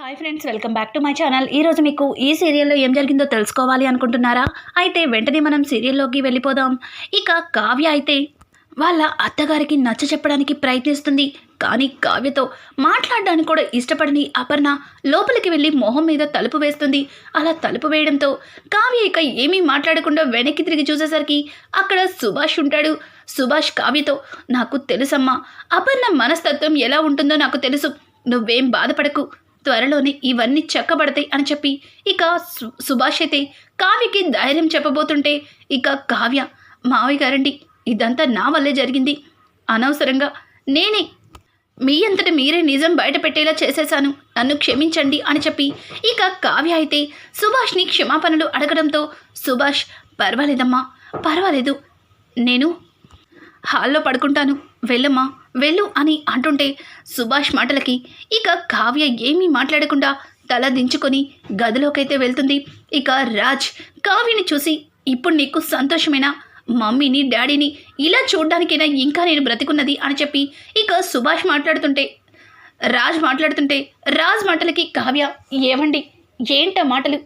Hi friends welcome back to my channel ఈరోజు మీకు ఈ సీరియల్లో ఏం జరిగిందో తెలుసుకోవాలి అనుకుంటున్నారా? అయితే వెంటనే మనం సీరియల్లోకి వెళ్ళిపోదాం. ఇక కావ్య అయితే వాళ్ళ అత్తగారికి నచ్చ చెప్పడానికి ప్రయత్నిస్తుంది. కానీ కావ్యతో మాట్లాడడానికి కూడా ఇష్టపడని అపర్ణ లోపలికి వెళ్ళి మొహం మీద తలుపు వేస్తుంది. అలా తలుపు వేయడంతో కావ్య ఇక ఏమీ మాట్లాడకుండా వెనక్కి తిరిగి చూసేసరికి అక్కడ సుభాష్ ఉంటాడు. సుభాష్ కావ్యతో నాకు తెలుసమ్మా అపర్ణ మనస్తత్వం ఎలా ఉంటుందో నాకు తెలుసు. నువ్వేం బాధపడకు. త్వరలోనే ఇవన్నీ చెక్కబడతాయి అని చెప్పి ఇక సుభాష్ అయితే కావ్యకి ధైర్యం చెప్పబోతుంటే ఇక కావ్య మావయ్య గారండి ఇదంతా నా వల్లే జరిగింది. అనవసరంగా నేనే మీ అంతటి మీరే నిజం బయట పెట్టేలా చేసేశాను. నన్ను క్షమించండి అని చెప్పి ఇక కావ్య అయితే సుభాష్ని క్షమాపణలు అడగడంతో సుభాష్ పర్వాలేదమ్మా పర్వాలేదు. నేను హాల్లో పడుకుంటాను. వెళ్ళమ్మా. వెళ్ళు అని అంటుంటే సుభాష్ మాటలకి ఇక కావ్య ఏమీ మాట్లాడకుండా తల దించుకొని గదిలోకైతే వెళ్తుంది. ఇక రాజ్ కావ్యని చూసి ఇప్పుడు నీకు సంతోషమేనా? మమ్మీని డాడీని ఇలా చూడ్డానికైనా ఇంకా నేను బ్రతికున్నది అని చెప్పి ఇక సుభాష్ మాట్లాడుతుంటే రాజ్ మాట్లాడుతుంటే రాజ్ మాటలకి కావ్య ఏమండి ఏంట మాటలు?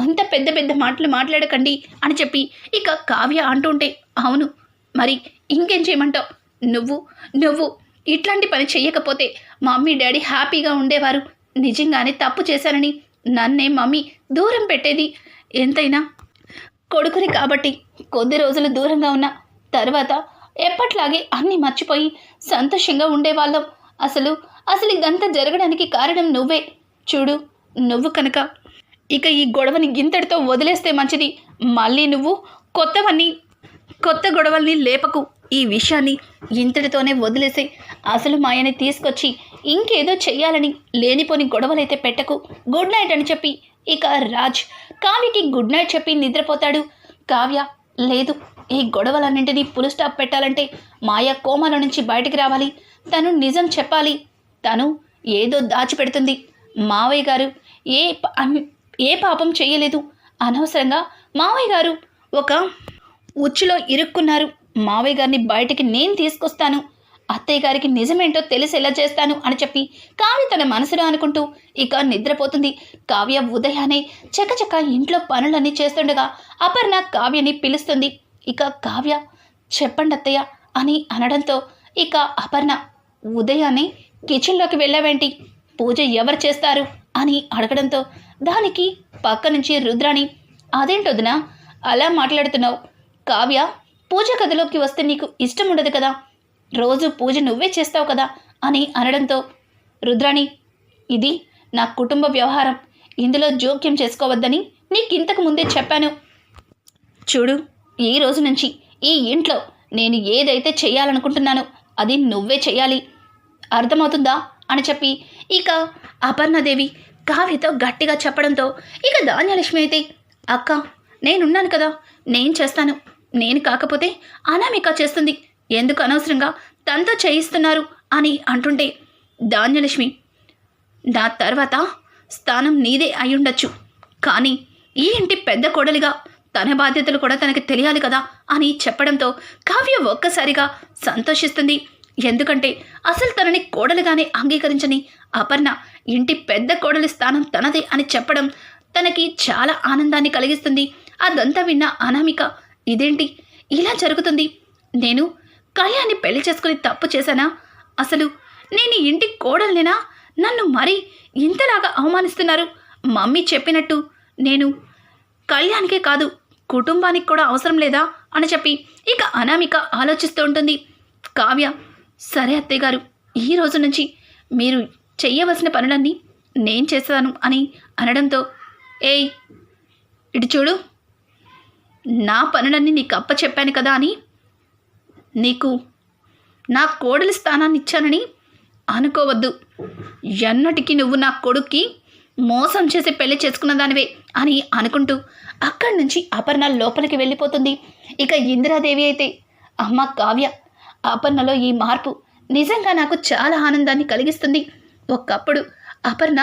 అంత పెద్ద పెద్ద మాటలు మాట్లాడకండి అని చెప్పి ఇక కావ్య అంటుంటే అవును మరి ఇంకేం చేయమంటావు? నువ్వు నువ్వు ఇట్లాంటి పని చెయ్యకపోతే మమ్మీ డాడీ హ్యాపీగా ఉండేవారు. నిజంగానే తప్పు చేశానని నన్నే మమ్మీ దూరం పెట్టేది. ఎంతైనా కొడుకుని కాబట్టి కొద్ది రోజులు దూరంగా ఉన్న తర్వాత ఎప్పట్లాగే అన్నీ మర్చిపోయి సంతోషంగా ఉండేవాళ్ళం. అసలు అసలు ఇదంతా జరగడానికి కారణం నువ్వే. చూడు నువ్వు కనుక ఇక ఈ గొడవని గింతటితో వదిలేస్తే మంచిది. మళ్ళీ నువ్వు కొత్తవన్నీ కొత్త గొడవల్ని లేపకు. ఈ విషయాన్ని ఇంతటితోనే వదిలేసి అసలు మాయని తీసుకొచ్చి ఇంకేదో చెయ్యాలని లేనిపోని గొడవలైతే పెట్టకు. గుడ్ నైట్ అని చెప్పి ఇక రాజ్ కావ్యకి గుడ్ నైట్ చెప్పి నిద్రపోతాడు. కావ్య లేదు ఈ గొడవలన్నింటినీ పులు స్టాప్ పెట్టాలంటే మాయ కోమల నుంచి బయటికి రావాలి. తను నిజం చెప్పాలి. తను ఏదో దాచిపెడుతుంది. మావయ్య గారు ఏ ఏ పాపం చేయలేదు అనవసరంగా మావయ్య గారు ఒక ఉచ్చులో ఇరుక్కున్నారు. మావయ్య గారిని బయటికి నేను తీసుకొస్తాను. అత్తయ్య గారికి నిజమేంటో తెలిసేలా చేస్తాను అని చెప్పి కావ్య తన మనసులో అనుకుంటూ ఇక నిద్రపోతుంది. కావ్య ఉదయాన్నే చకచక ఇంట్లో పనులన్నీ చేస్తుండగా అపర్ణ కావ్యని పిలుస్తుంది. ఇక కావ్య చెప్పండి అత్తయ్య అని అనడంతో ఇక అపర్ణ ఉదయాన్నే కిచెన్లోకి వెళ్ళావేంటి? పూజ ఎవరు చేస్తారు? అని అడగడంతో దానికి పక్క నుంచి రుద్రాణి అదేంటొదినా అలా మాట్లాడుతున్నావు? కావ్య పూజ గదిలోకి వస్తే నీకు ఇష్టం ఉండదు కదా? రోజు పూజ నువ్వే చేస్తావు కదా? అని అనడంతో రుద్రాణి ఇది నా కుటుంబ వ్యవహారం. ఇందులో జోక్యం చేసుకోవద్దని నీకు ఇంతకు ముందే చెప్పాను. చూడు ఈ రోజు నుంచి ఈ ఇంట్లో నేను ఏదైతే చేయాలనుకుంటున్నానో అది నువ్వే చేయాలి. అర్థమవుతుందా? అని చెప్పి ఇక అపర్ణదేవి కావ్యతో గట్టిగా చెప్పడంతో ఇక ధాన్యలక్ష్మి అయితే అక్క నేనున్నాను కదా నేను చేస్తాను. నేను కాకపోతే అనామిక చేస్తుంది. ఎందుకు అనవసరంగా తనతో చేయిస్తున్నారు అని అంటుంటే ధాన్యలక్ష్మి నా తర్వాత స్థానం నీదే అయ్యుండొచ్చు కానీ ఈ ఇంటి పెద్ద కోడలిగా తన బాధ్యతలు కూడా తనకి తెలియాలి కదా అని చెప్పడంతో కావ్య ఒక్కసారిగా సంతోషిస్తుంది. ఎందుకంటే అసలు తనని కోడలుగానే అంగీకరించని అపర్ణ ఇంటి పెద్ద కోడలి స్థానం తనదే అని చెప్పడం తనకి చాలా ఆనందాన్ని కలిగిస్తుంది. అదంతా విన్న అనామిక ఇదేంటి? ఇలా జరుగుతుంది. నేను కళ్యాణ్ని పెళ్ళి చేసుకుని తప్పు చేశానా? అసలు నేను ఇంటి కోడలినేనా? నన్ను మరీ ఇంతలాగా అవమానిస్తున్నారు. మమ్మీ చెప్పినట్టు నేను కళ్యాణ్కే కాదు కుటుంబానికి కూడా అవసరం లేదా? అని చెప్పి ఇక అనామిక ఆలోచిస్తూ ఉంటుంది. కావ్య సరే అత్తయ్య గారు ఈ రోజు నుంచి మీరు చెయ్యవలసిన పనులన్నీ నేను చేస్తాను అని అనడంతో ఏయ్ ఇటు చూడు. నా పనులన్నీ నీకు అప్ప చెప్పాను కదా అని నీకు నా కోడలి స్థానాన్ని ఇచ్చానని అనుకోవద్దు. ఎన్నటికీ నువ్వు నా కొడుక్కి మోసం చేసి పెళ్ళి చేసుకున్న దానివే అని అనుకుంటూ అక్కడి నుంచి అపర్ణ లోపలికి వెళ్ళిపోతుంది. ఇక ఇందిరాదేవి అయితే అమ్మ కావ్య అపర్ణలో ఈ మార్పు నిజంగా నాకు చాలా ఆనందాన్ని కలిగిస్తుంది. ఒకప్పుడు అపర్ణ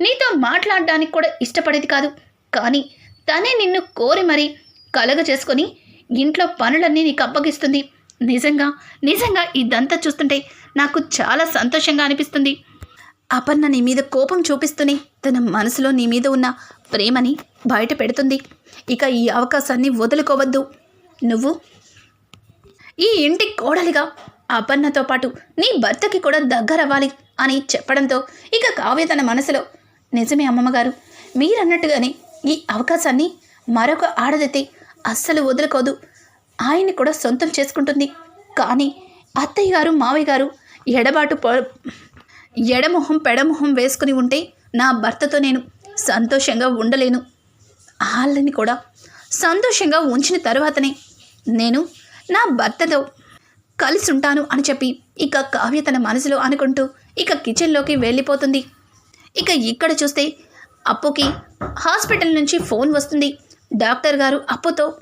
నీతో మాట్లాడడానికి కూడా ఇష్టపడేది కాదు. కానీ తనే నిన్ను కోరి మరీ కలగ చేసుకొని ఇంట్లో పనులన్నీ నీకు అప్పగిస్తుంది. నిజంగా నిజంగా ఇదంతా చూస్తుంటే నాకు చాలా సంతోషంగా అనిపిస్తుంది. అపర్ణ నీ మీద కోపం చూపిస్తూనే తన మనసులో నీ మీద ఉన్న ప్రేమని బయట పెడుతుంది. ఇక ఈ అవకాశాన్ని వదులుకోవద్దు. నువ్వు ఈ ఇంటి కోడలిగా అపర్ణతో పాటు నీ భర్తకి కూడా దగ్గరవ్వాలి అని చెప్పడంతో ఇక కావ్య తన మనసులో నిజమే అమ్మమ్మగారు మీరన్నట్టుగానే ఈ అవకాశాన్ని మరొక ఆడదైతే అస్సలు వదులుకోదు. ఆయన్ని కూడా సొంతం చేసుకుంటుంది. కానీ అత్తయ్య గారు మావయ్య గారు ఎడబాటు ఎడమొహం పెడమొహం వేసుకుని ఉంటే నా భర్తతో నేను సంతోషంగా ఉండలేను. వాళ్ళని కూడా సంతోషంగా ఉంచిన తర్వాతనే నేను నా భర్తతో కలిసి ఉంటాను అని చెప్పి ఇక కావ్య తన మనసులో అనుకుంటూ ఇక కిచెన్లోకి వెళ్ళిపోతుంది. ఇక ఇక్కడ చూస్తే అప్పుకి హాస్పిటల్ నుంచి ఫోన్ వస్తుంది. డాక్టర్ గారు అప్పుతో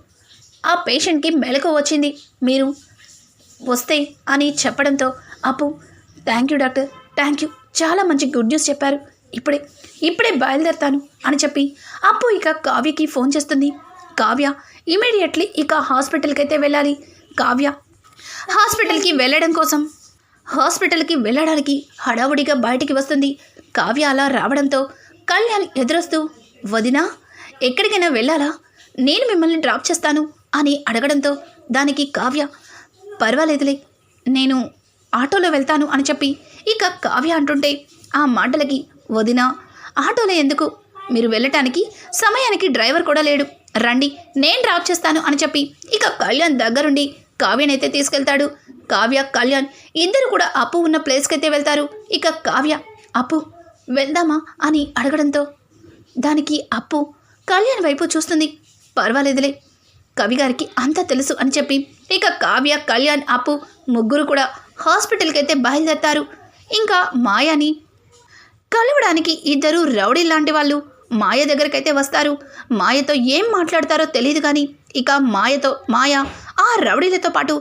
ఆ పేషెంట్కి మెలకు వచ్చింది. మీరు వస్తే అని చెప్పడంతో అప్పు thank you doctor thank you చాలా మంచి గుడ్ న్యూస్ చెప్పారు. ఇప్పుడే ఇప్పుడే బయలుదేరుతాను అని చెప్పి అప్పు ఇక కావ్యకి ఫోన్ చేస్తుంది. కావ్య ఇమీడియట్లీ ఇక హాస్పిటల్కి అయితే వెళ్ళాలి. కావ్య హాస్పిటల్కి వెళ్ళడం కోసం హాస్పిటల్కి వెళ్ళడానికి హడావుడిగా బయటికి వస్తుంది. కావ్య అలా రావడంతో కళ్యాణ్ ఎదురొస్తూ వదినా ఎక్కడికైనా వెళ్ళాలా? నేను మిమ్మల్ని డ్రాప్ చేస్తాను అని అడగడంతో దానికి కావ్య పర్వాలేదులే నేను ఆటోలో వెళ్తాను అని చెప్పి ఇక కావ్య అంటుంటే ఆ మాటలకి వదినా ఆటోలో ఎందుకు? మీరు వెళ్ళటానికి సమయానికి డ్రైవర్ కూడా లేడు. రండి నేను డ్రాప్ చేస్తాను అని చెప్పి ఇక కళ్యాణ్ దగ్గరుండి కావ్యనైతే తీసుకెళ్తాడు. కావ్య కళ్యాణ్ ఇద్దరు కూడా అప్పు ఉన్న ప్లేస్కి అయితే వెళ్తారు. ఇక కావ్య అప్పు వెళ్దామా? అని అడగడంతో దానికి అప్పు కళ్యాణ్ వైపు చూస్తుంది. పర్వాలేదులే. కవిగారికి అంతా తెలుసు అని చెప్పి ఇక కావ్య కళ్యాణ్ అప్పు ముగ్గురు కూడా హాస్పిటల్కి అయితే బయలుదేరతారు. ఇంకా మాయాని కలవడానికి ఇద్దరు రౌడీ లాంటి వాళ్ళు మాయ దగ్గరకైతే వస్తారు. మాయతో ఏం మాట్లాడతారో తెలియదు కానీ ఇక మాయతో మాయ ఆ రౌడీలతో పాటు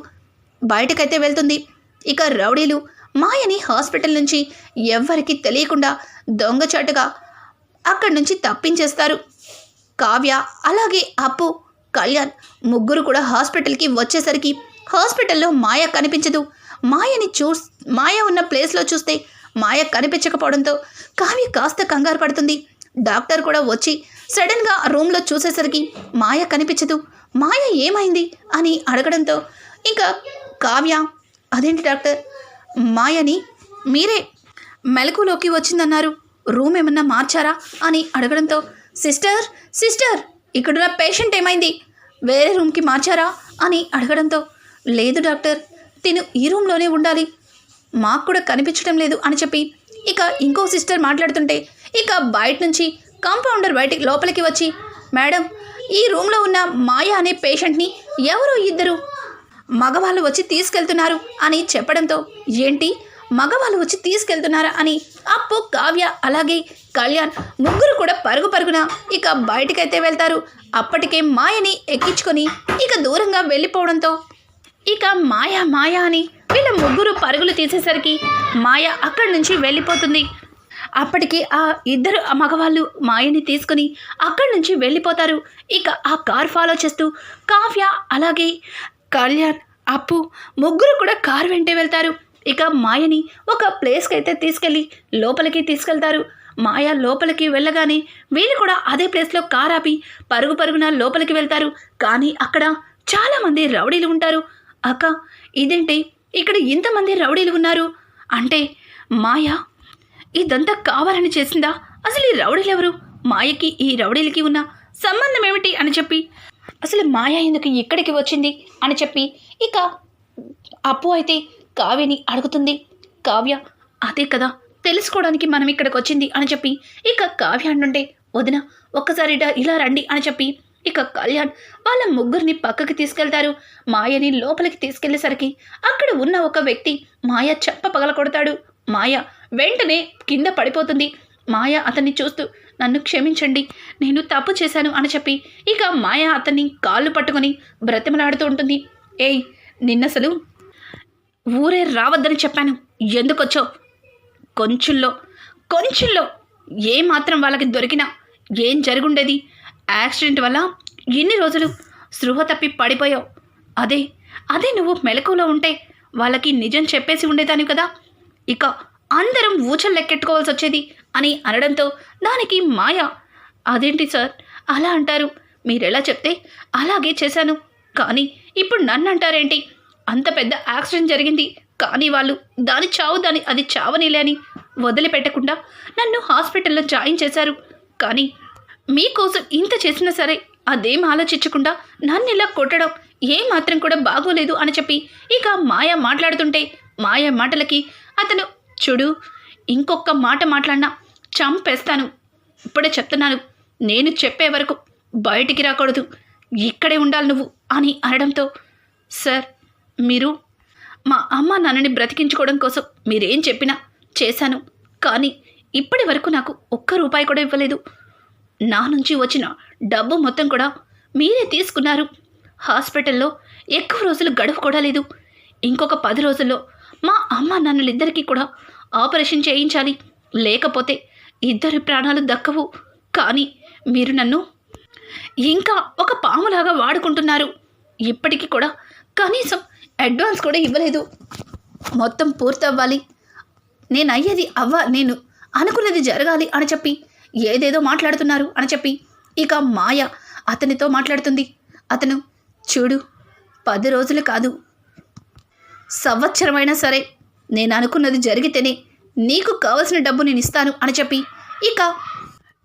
బయటకైతే వెళ్తుంది. ఇక రౌడీలు మాయని హాస్పిటల్ నుంచి ఎవ్వరికీ తెలియకుండా దొంగచాటుగా అక్కడి నుంచి తప్పించేస్తారు. కావ్య అలాగే అప్పు కళ్యాణ్ ముగ్గురు కూడా హాస్పిటల్కి వచ్చేసరికి హాస్పిటల్లో మాయ కనిపించదు. మాయని చూ మాయ ఉన్న ప్లేస్లో చూస్తే మాయ కనిపించకపోవడంతో కావ్య కాస్త కంగారు పడుతుంది. డాక్టర్ కూడా వచ్చి సడన్గా రూమ్లో చూసేసరికి మాయ కనిపించదు. మాయ ఏమైంది? అని అడగడంతో ఇంకా కావ్య అదేంటి డాక్టర్? మాయని మీరే మెలకులోకి వచ్చిందన్నారు. రూమ్ ఏమన్నా మార్చారా? అని అడగడంతో సిస్టర్ సిస్టర్ ఇక్కడున్న పేషెంట్ ఏమైంది? వేరే రూమ్కి మార్చారా? అని అడగడంతో లేదు డాక్టర్ తిను ఈ రూమ్లోనే ఉండాలి. మాకు కూడా కనిపించడం లేదు అని చెప్పి ఇక ఇంకో సిస్టర్ మాట్లాడుతుంటే ఇక బయట నుంచి కాంపౌండర్ బయటికి లోపలికి వచ్చి మేడం ఈ రూమ్లో ఉన్న మాయ అనే పేషెంట్ని ఎవరో ఇద్దరు? మగవాళ్ళు వచ్చి తీసుకెళ్తున్నారు అని చెప్పడంతో ఏంటి? మగవాళ్ళు వచ్చి తీసుకెళ్తున్నారా? అని అప్పు కావ్య అలాగే కళ్యాణ్ ముగ్గురు కూడా పరుగు పరుగున ఇక బయటికైతే వెళ్తారు. అప్పటికే మాయని ఎక్కించుకొని ఇక దూరంగా వెళ్ళిపోవడంతో ఇక మాయ మాయ అని వీళ్ళ ముగ్గురు పరుగులు తీసేసరికి మాయ అక్కడి నుంచి వెళ్ళిపోతుంది. అప్పటికి ఆ ఇద్దరు మగవాళ్ళు మాయని తీసుకుని అక్కడి నుంచి వెళ్ళిపోతారు. ఇక ఆ కార్ ఫాలో చేస్తూ కావ్య అలాగే కళ్యాణ్ అప్పు ముగ్గురు కూడా కార్ వెంటే వెళ్తారు. ఇక మాయని ఒక ప్లేస్కి అయితే తీసుకెళ్ళి లోపలికి తీసుకెళ్తారు. మాయ లోపలికి వెళ్ళగానే వీళ్ళు కూడా అదే ప్లేస్లో కార్ ఆపి పరుగు పరుగున లోపలికి వెళ్తారు. కానీ అక్కడ చాలామంది రౌడీలు ఉంటారు. అక్క ఇదేంటి? ఇక్కడ ఇంతమంది రౌడీలు ఉన్నారు. అంటే మాయ ఇదంతా కావాలని చేసిందా? అసలు ఈ రౌడీలు ఎవరు? మాయకి ఈ రౌడీలకి ఉన్న సంబంధం ఏమిటి అని చెప్పి అసలు మాయా ఎందుకు ఇక్కడికి వచ్చింది అని చెప్పి ఇక అప్పు అయితే కావ్యని అడుగుతుంది. కావ్య అదే కదా తెలుసుకోవడానికి మనం ఇక్కడికి వచ్చింది అని చెప్పి ఇక కావ్య అంటుంటే వదిన ఒక్కసారి ఇలా రండి అని చెప్పి ఇక కళ్యాణ్ వాళ్ళ ముగ్గురిని పక్కకి తీసుకెళ్తారు. మాయని లోపలికి తీసుకెళ్ళేసరికి అక్కడ ఉన్న ఒక వ్యక్తి మాయ చెప్ప పగల కొడతాడు. మాయ వెంటనే కింద పడిపోతుంది. మాయ అతన్ని చూస్తూ నన్ను క్షమించండి నేను తప్పు చేశాను అని చెప్పి ఇక మాయ అతన్ని కాళ్ళు పట్టుకొని బ్రతిమలాడుతూ ఉంటుంది. ఏయ్ నిన్నసలు ఊరే రావద్దని చెప్పాను. ఎందుకొచ్చో కొంచెంలో కొంచెంలో ఏ మాత్రం వాళ్ళకి దొరికినా ఏం జరుగుండేది? యాక్సిడెంట్ వల్ల ఎన్ని రోజులు స్పృహ తప్పి పడిపోయావు? అదే అదే నువ్వు మెలకువలో ఉంటే వాళ్ళకి నిజం చెప్పేసి ఉండేదాన్ని కదా? ఇక అందరం ఊచలు లెక్కెట్టుకోవాల్సి వచ్చేది అని అనడంతో దానికి మాయ. అదేంటి సార్? అలా అంటారు. మీరెలా చెప్తే అలాగే చేశాను. కానీ ఇప్పుడు నన్ను అంటారేంటి అంత పెద్ద యాక్సిడెంట్ జరిగింది. కానీ వాళ్ళు దాని చావు దాని అది చావనిలే అని వదిలిపెట్టకుండా నన్ను హాస్పిటల్లో జాయిన్ చేశారు. కానీ మీకోసం ఇంత చేసినా సరే అదేం ఆలోచించకుండా నన్ను ఇలా కొట్టడం ఏ మాత్రం కూడా బాగోలేదు అని చెప్పి ఇక మాయ మాట్లాడుతుంటే మాయ మాటలకి అతను చూడు ఇంకొక మాట మాట్లాడినా చంపేస్తాను. ఇప్పుడే చెప్తున్నాను నేను చెప్పే వరకు బయటికి రాకూడదు. ఇక్కడే ఉండాలి నువ్వు అని అనడంతో సార్ మీరు మా అమ్మ నాన్నని బ్రతికించుకోవడం కోసం మీరేం చెప్పినా చేశాను. కానీ ఇప్పటి వరకు నాకు ఒక్క రూపాయి కూడా ఇవ్వలేదు. నా నుంచి వచ్చిన డబ్బు మొత్తం కూడా మీరే తీసుకున్నారు. హాస్పిటల్లో ఎక్కువ రోజులు గడువు కూడా లేదు. ఇంకొక పది రోజుల్లో మా అమ్మ నాన్నలిద్దరికీ కూడా ఆపరేషన్ చేయించాలి. లేకపోతే ఇద్దరి ప్రాణాలు దక్కవు. కానీ మీరు నన్ను ఇంకా ఒక పాములాగా వాడుకుంటున్నారు. ఇప్పటికీ కూడా కనీసం అడ్వాన్స్ కూడా ఇవ్వలేదు. మొత్తం పూర్తవ్వాలి. నేను అయ్యేది అవ్వ నేను అనుకున్నది జరగాలి అని చెప్పి ఏదేదో మాట్లాడుతున్నారు అని చెప్పి ఇక మాయ అతనితో మాట్లాడుతుంది. అతను చూడు పది రోజులు కాదు. సంవత్సరమైనా సరే నేను అనుకున్నది జరిగితేనే నీకు కావలసిన డబ్బు నేను ఇస్తాను అని చెప్పి ఇక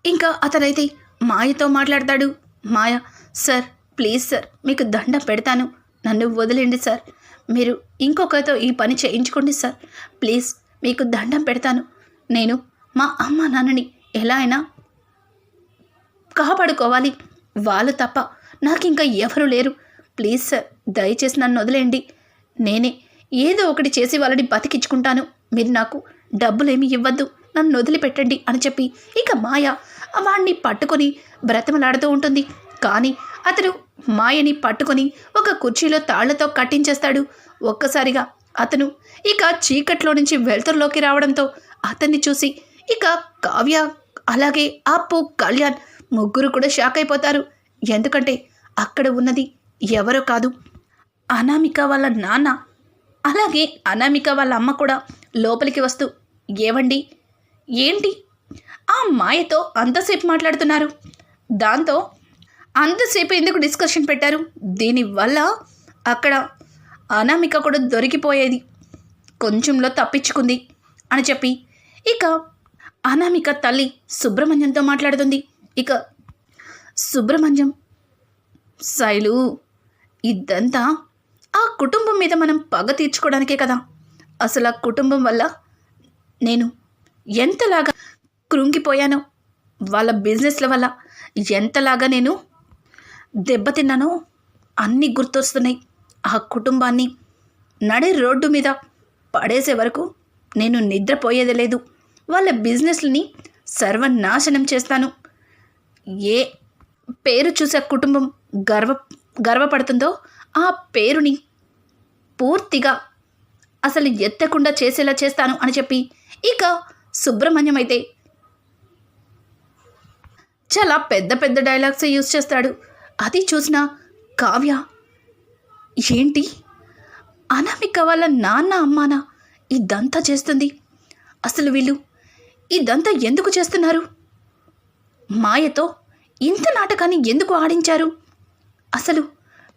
ఇంకా అతనైతే మాయతో మాట్లాడతాడు. మాయ సార్ ప్లీజ్ సార్ మీకు దండం పెడతాను. నన్ను వదిలేండి సార్. మీరు ఇంకొకరితో ఈ పని చేయించుకోండి సార్. ప్లీజ్ మీకు దండం పెడతాను. నేను మా అమ్మ నాన్నని ఎలా అయినా కాపాడుకోవాలి. వాళ్ళు తప్ప నాకు ఇంకా ఎవరు లేరు. ప్లీజ్ సార్ దయచేసి నన్ను వదిలేయండి. నేనే ఏదో ఒకటి చేసి వాళ్ళని బతికించుకుంటాను. మీరు నాకు డబ్బులేమి ఇవ్వద్దు. నన్ను వదిలిపెట్టండి అని చెప్పి ఇక మాయ వాణ్ణి పట్టుకొని బ్రతమలాడుతూ ఉంటుంది. కానీ అతడు మాయని పట్టుకొని ఒక కుర్చీలో తాళ్ళతో కట్టించేస్తాడు. ఒక్కసారిగా అతను ఇక చీకట్లో నుంచి వెలుతురులోకి రావడంతో అతన్ని చూసి ఇక కావ్య అలాగే అప్పు కళ్యాణ్ ముగ్గురు కూడా షాక్ అయిపోతారు. ఎందుకంటే అక్కడ ఉన్నది ఎవరో కాదు. అనామిక వాళ్ళ నాన్న అలాగే అనామిక వాళ్ళ అమ్మ కూడా లోపలికి వస్తూ ఏవండి? ఏంటి? ఆ మాయతో అంతసేపు మాట్లాడుతున్నారు. దాంతో అంతసేపు ఎందుకు డిస్కషన్ పెట్టారు? దీనివల్ల అక్కడ అనామిక కూడా దొరికిపోయేది. కొంచెంలో తప్పించుకుంది అని చెప్పి. ఇక అనామిక తల్లి సుబ్రహ్మణ్యంతో మాట్లాడుతుంది. ఇక సుబ్రహ్మణ్యం శైలు ఇదంతా ఆ కుటుంబం మీద మనం పగ తీర్చుకోవడానికే కదా. అసలు ఆ కుటుంబం వల్ల నేను ఎంతలాగా కృంగిపోయానో వాళ్ళ బిజినెస్ల వల్ల ఎంతలాగా నేను దెబ్బతిన్నానో అన్నీ గుర్తొస్తున్నాయి. ఆ కుటుంబాన్ని నడే రోడ్డు మీద పడేసే వరకు నేను నిద్రపోయేది లేదు. వాళ్ళ బిజినెస్లని సర్వనాశనం చేస్తాను. ఏ పేరు చూసే కుటుంబం గర్వ గర్వపడుతుందో ఆ పేరుని పూర్తిగా అసలు ఎత్తకుండా చేసేలా చేస్తాను అని చెప్పి ఇక సుబ్రహ్మణ్యం అయితే చాలా పెద్ద పెద్ద డైలాగ్స్ యూజ్ చేస్తాడు. అది చూసిన కావ్య ఏంటి? అనామిక వాళ్ళ నాన్న అమ్మానా ఇదంతా చేస్తుంది? అసలు వీళ్ళు ఇదంతా ఎందుకు చేస్తున్నారు? మాయతో ఇంత నాటకాన్ని ఎందుకు ఆడించారు? అసలు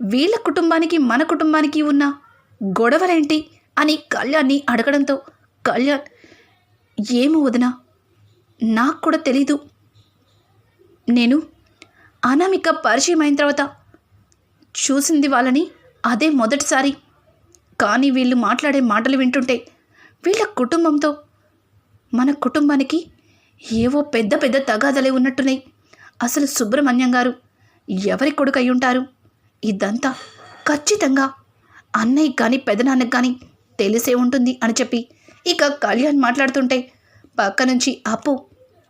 వీళ్ళ కుటుంబానికి మన కుటుంబానికి ఉన్న గొడవలేంటి? అని కళ్యాణ్ని అడగడంతో కళ్యాణ్ ఏమో వదినా నాకు కూడా తెలీదు. నేను అనామిక పరిచయం అయిన తర్వాత చూసింది వాళ్ళని అదే మొదటిసారి. కానీ వీళ్ళు మాట్లాడే మాటలు వింటుంటే వీళ్ళ కుటుంబంతో మన కుటుంబానికి ఏవో పెద్ద పెద్ద తగాదలే ఉన్నట్టున్నాయి. అసలు సుబ్రహ్మణ్యం గారు ఎవరి కొడుకు అయి ఉంటారు? ఇదంతా ఖచ్చితంగా అన్నయ్య కానీ పెదనాన్నకి కానీ తెలిసే ఉంటుంది అని చెప్పి ఇక కళ్యాణ్ మాట్లాడుతుంటే పక్క నుంచి అప్పు.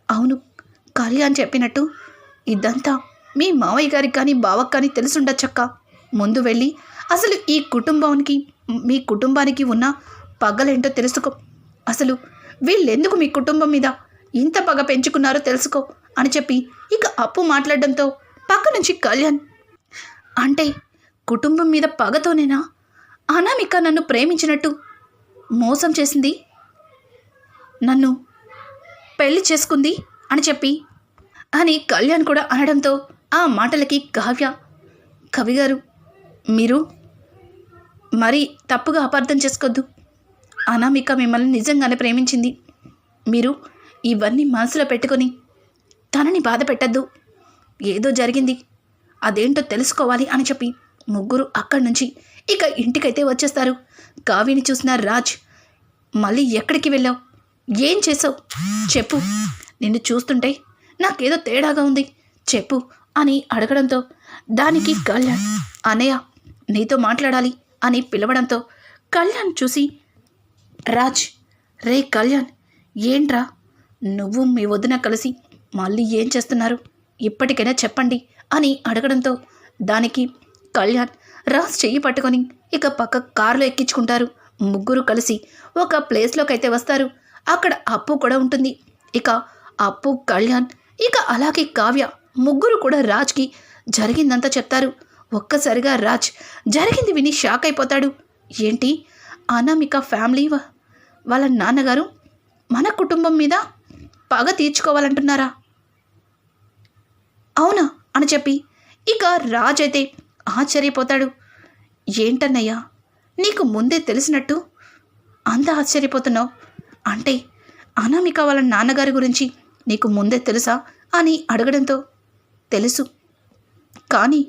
అవును కళ్యాణ్ చెప్పినట్టు ఇదంతా మీ మావయ్య గారికి కానీ బావకి కానీ తెలుసుండొచ్చక్క ముందు వెళ్ళి అసలు ఈ కుటుంబానికి మీ కుటుంబానికి ఉన్న పగలేంటో తెలుసుకో. అసలు వీళ్ళెందుకు మీ కుటుంబం మీద ఇంత పగ పెంచుకున్నారో తెలుసుకో అని చెప్పి ఇక అప్పు మాట్లాడడంతో పక్క నుంచి కళ్యాణ్ అంటే కుటుంబం మీద పగతోనేనా? అనామిక నన్ను ప్రేమించినట్టు మోసం చేసింది? నన్ను పెళ్ళి చేసుకుంది? అని చెప్పి అని కళ్యాణ్ కూడా అనడంతో ఆ మాటలకి కావ్య కవి గారు మీరు మరి తప్పుగా అపార్థం చేసుకోవద్దు అనామిక మిమ్మల్ని నిజంగానే ప్రేమించింది. మీరు ఇవన్నీ మనసులో పెట్టుకొని తనని బాధ పెట్టద్దు. ఏదో జరిగింది అదేంటో తెలుసుకోవాలి అని చెప్పి ముగ్గురు అక్కడి నుంచి ఇక ఇంటికైతే వచ్చేస్తారు. కావ్యని చూసిన రాజ్ మళ్ళీ ఎక్కడికి వెళ్ళావు? ఏం చేసావు చెప్పు. నిన్ను చూస్తుంటే నాకేదో తేడాగా ఉంది. చెప్పు అని అడగడంతో దానికి కళ్యాణ్ అనయ్య నీతో మాట్లాడాలి అని పిలవడంతో కళ్యాణ్ చూసి రాజ్ రే కళ్యాణ్ ఏంట్రా? నువ్వు మీ వదిన కలిసి మళ్ళీ ఏం చేస్తున్నారు? ఇప్పటికైనా చెప్పండి అని అడగడంతో దానికి కళ్యాణ్ రాజ్ చెయ్యి పట్టుకొని ఇక పక్క కారులో ఎక్కించుకుంటారు. ముగ్గురు కలిసి ఒక ప్లేస్లోకి అయితే వస్తారు. అక్కడ అప్పు కూడా ఉంటుంది. ఇక అప్పు కళ్యాణ్ ఇక అలాగే కావ్య. ముగ్గురు కూడా రాజ్కి జరిగిందంతా చెప్తారు. ఒక్కసారిగా రాజ్ జరిగింది విని షాక్ అయిపోతాడు. ఏంటి? అనామిక ఫ్యామిలీ వాళ్ళ నాన్నగారు మన కుటుంబం మీద పగ తీర్చుకోవాలంటున్నారా? అవునా? అని చెప్పి ఇక రాజ్ అయితే ఆశ్చర్యపోతాడు. ఏంటన్నయ్యా నీకు ముందే తెలిసినట్టు అంత ఆశ్చర్యపోతున్నావు? అంటే అనామిక వాళ్ళ నాన్నగారి గురించి నీకు ముందే తెలుసా? అని అడగడంతో తెలుసు. కానీ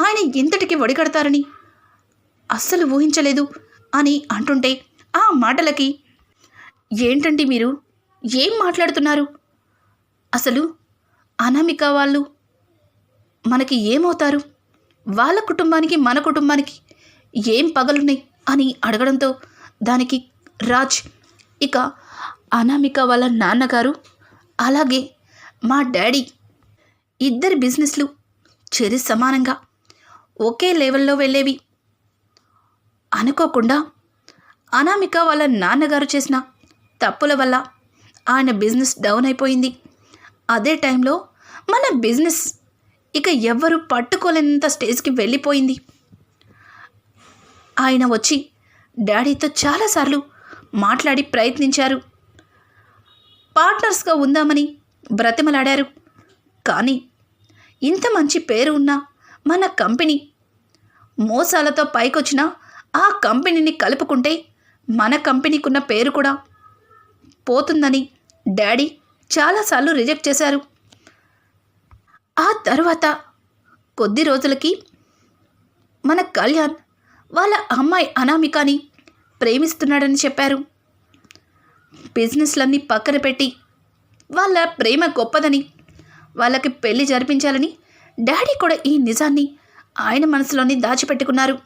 ఆయన ఇంతటికి ఒడిగడతారని అస్సలు ఊహించలేదు అని అంటుంటే ఆ మాటలకి ఏంటండి మీరు? ఏం మాట్లాడుతున్నారు? అసలు అనామిక వాళ్ళు మనకి ఏమవుతారు? వాళ్ళ కుటుంబానికి మన కుటుంబానికి ఏం పగలున్నాయి? అని అడగడంతో దానికి రాజ్ ఇక అనామిక వాళ్ళ నాన్నగారు అలాగే మా డాడీ ఇద్దరి బిజినెస్లు చెరి సమానంగా ఒకే లెవెల్లో వెళ్ళేవి. అనుకోకుండా అనామిక వాళ్ళ నాన్నగారు చేసిన తప్పుల వల్ల ఆయన బిజినెస్ డౌన్ అయిపోయింది. అదే టైంలో మన బిజినెస్ ఇక ఎవ్వరు పట్టుకోలేనంత స్టేజ్కి వెళ్ళిపోయింది. ఆయన వచ్చి డాడీతో చాలాసార్లు మాట్లాడి ప్రయత్నించారు. పార్ట్నర్స్గా ఉందామని బ్రతిమలాడారు. కానీ ఇంత మంచి పేరు ఉన్న మన కంపెనీ. మోసాలతో పైకొచ్చిన ఆ కంపెనీని కలుపుకుంటే మన కంపెనీకున్న పేరు కూడా పోతుందని డాడీ చాలాసార్లు రిజెక్ట్ చేశారు. ఆ తర్వాత కొద్ది రోజులకి మన కళ్యాణ్ వాళ్ళ అమ్మాయి అనామికాని ప్రేమిస్తున్నాడని చెప్పారు. బిజినెస్లన్నీ పక్కన పెట్టి వాళ్ళ ప్రేమ గొప్పదని వాళ్ళకి పెళ్ళి జరిపించాలని డాడీ కూడా ఈ నిజాన్ని ఆయన మనసులోని దాచిపెట్టుకున్నారు.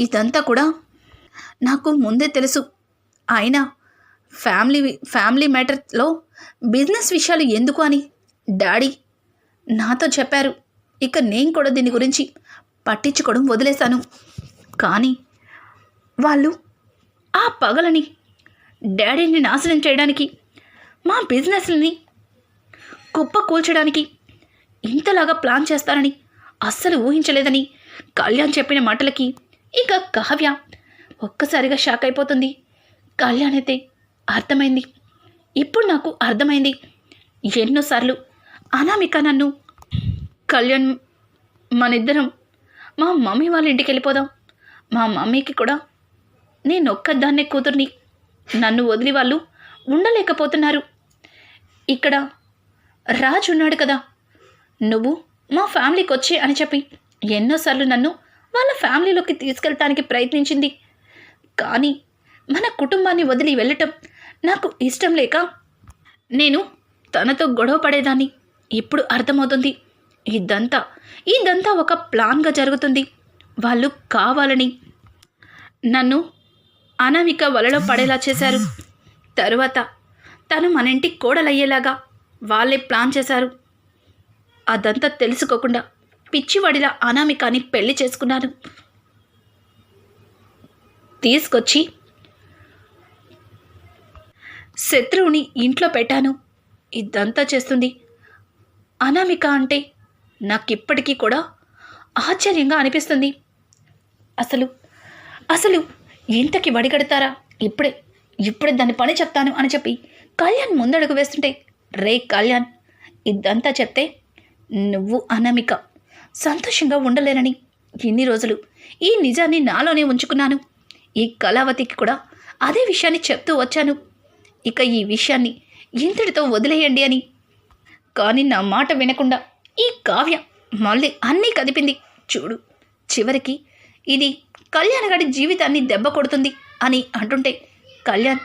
ఇదంతా కూడా నాకు ముందే తెలుసు. ఆయన ఫ్యామిలీ ఫ్యామిలీ మ్యాటర్లో బిజినెస్ విషయాలు ఎందుకు అని డాడీ నాతో చెప్పారు. ఇక నేను కూడా దీని గురించి పట్టించుకోవడం వదిలేశాను. కానీ వాళ్ళు ఆ పగలని డాడీని నాశనం చేయడానికి మా బిజినెస్ని కుప్ప కూల్చడానికి ఇంతలాగా ప్లాన్ చేస్తారని అస్సలు ఊహించలేదని కళ్యాణ్ చెప్పిన మాటలకి ఇక కావ్య ఒక్కసారిగా షాక్ అయిపోతుంది. కళ్యాణ్ అయితే అర్థమైంది. ఇప్పుడు నాకు అర్థమైంది. ఎన్నోసార్లు అనామిక నన్ను కళ్యాణ్ మనిద్దరం మా మమ్మీ వాళ్ళ ఇంటికి వెళ్ళిపోదాం. మా మమ్మీకి కూడా నేను ఒక్కదాన్నే కూతుర్ని నన్ను వదిలి వాళ్ళు ఉండలేకపోతున్నారు. ఇక్కడ రాజు ఉన్నాడు కదా. నువ్వు మా ఫ్యామిలీకి వచ్చి అని చెప్పి ఎన్నోసార్లు నన్ను వాళ్ళ ఫ్యామిలీలోకి తీసుకెళ్ళటానికి ప్రయత్నించింది. కానీ మన కుటుంబాన్ని వదిలి వెళ్ళటం నాకు ఇష్టం లేక నేను తనతో గొడవ పడేదాన్ని ఇప్పుడు అర్థమవుతుంది. ఇదంతా ఇదంతా ఒక ప్లాన్గా జరుగుతుంది. వాళ్ళు కావాలని నన్ను అనామిక వలలో పడేలా చేశారు. తరువాత తను మన ఇంటి కోడలయ్యేలాగా వాళ్ళే ప్లాన్ చేశారు. అదంతా తెలుసుకోకుండా పిచ్చివాడిలా అనామికాని పెళ్ళి చేసుకున్నాను. తీసుకొచ్చి శత్రువుని ఇంట్లో పెట్టాను. ఇదంతా చేస్తుంది. అనామిక అంటే నాకిప్పటికీ కూడా ఆశ్చర్యంగా అనిపిస్తుంది. అసలు అసలు ఇంతకి వడిగడతారా? ఇప్పుడే ఇప్పుడే దాని పని చెప్తాను అని చెప్పి కళ్యాణ్ ముందడుగు వేస్తుంటే రే కళ్యాణ్ ఇదంతా చెప్తే నువ్వు అనామిక. సంతోషంగా ఉండలేనని ఇన్ని రోజులు ఈ నిజాన్ని నాలోనే ఉంచుకున్నాను. ఈ కళావతికి కూడా అదే విషయాన్ని చెప్తూ వచ్చాను. ఇక ఈ విషయాన్ని ఇంతటితో వదిలేయండి అని. కానీ నా మాట వినకుండా ఈ కావ్య మళ్ళీ అన్నీ కదిపింది. చూడు చివరికి ఇది కళ్యాణగాడి జీవితాన్ని దెబ్బ కొడుతుంది అని అంటుంటే కళ్యాణ్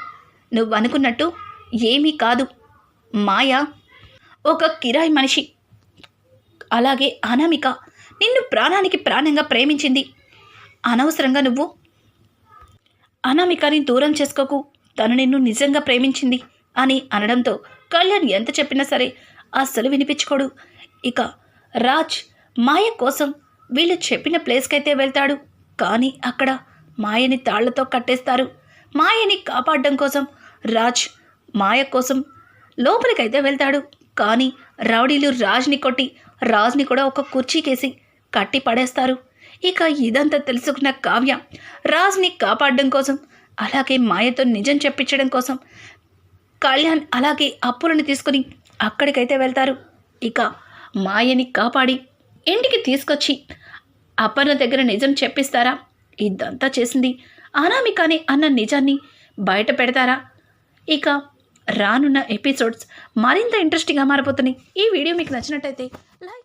నువ్వు అనుకున్నట్టు ఏమీ కాదు. మాయ? ఒక కిరాయి మనిషి. అలాగే అనామిక నిన్ను ప్రాణానికి ప్రాణంగా ప్రేమించింది. అనవసరంగా నువ్వు. అనామికని దూరం చేసుకోకు. తను నిన్ను నిజంగా ప్రేమించింది అని అనడంతో కళ్యాణ్ ఎంత చెప్పినా సరే అస్సలు వినిపించుకోడు. ఇక రాజ్ మాయ కోసం వీళ్ళు చెప్పిన ప్లేస్కైతే వెళ్తాడు. కానీ అక్కడ మాయని తాళ్ళతో కట్టేస్తారు. మాయని కాపాడడం కోసం రాజ్ మాయ కోసం లోపలికైతే వెళ్తాడు. కానీ రౌడీలు రాజ్ని కొట్టి రాజ్ని కూడా ఒక కుర్చీకేసి కట్టి పడేస్తారు. ఇక ఇదంతా తెలుసుకున్న కావ్య రాజ్ని కాపాడడం కోసం అలాగే మాయతో నిజం చెప్పించడం కోసం కళ్యాణ్ అలాగే అప్పులను తీసుకుని అక్కడికైతే వెళ్తారు. ఇక మాయని కాపాడి ఇంటికి తీసుకొచ్చి అప్పన్న దగ్గర నిజం చెప్పిస్తారా? ఇదంతా చేసింది అనామికానే అన్న నిజాన్ని బయట పెడతారా? ఇక రానున్న ఎపిసోడ్స్ మరింత ఇంట్రెస్టింగ్గా మారిపోతున్నాయి. ఈ వీడియో మీకు నచ్చినట్టయితే లైక్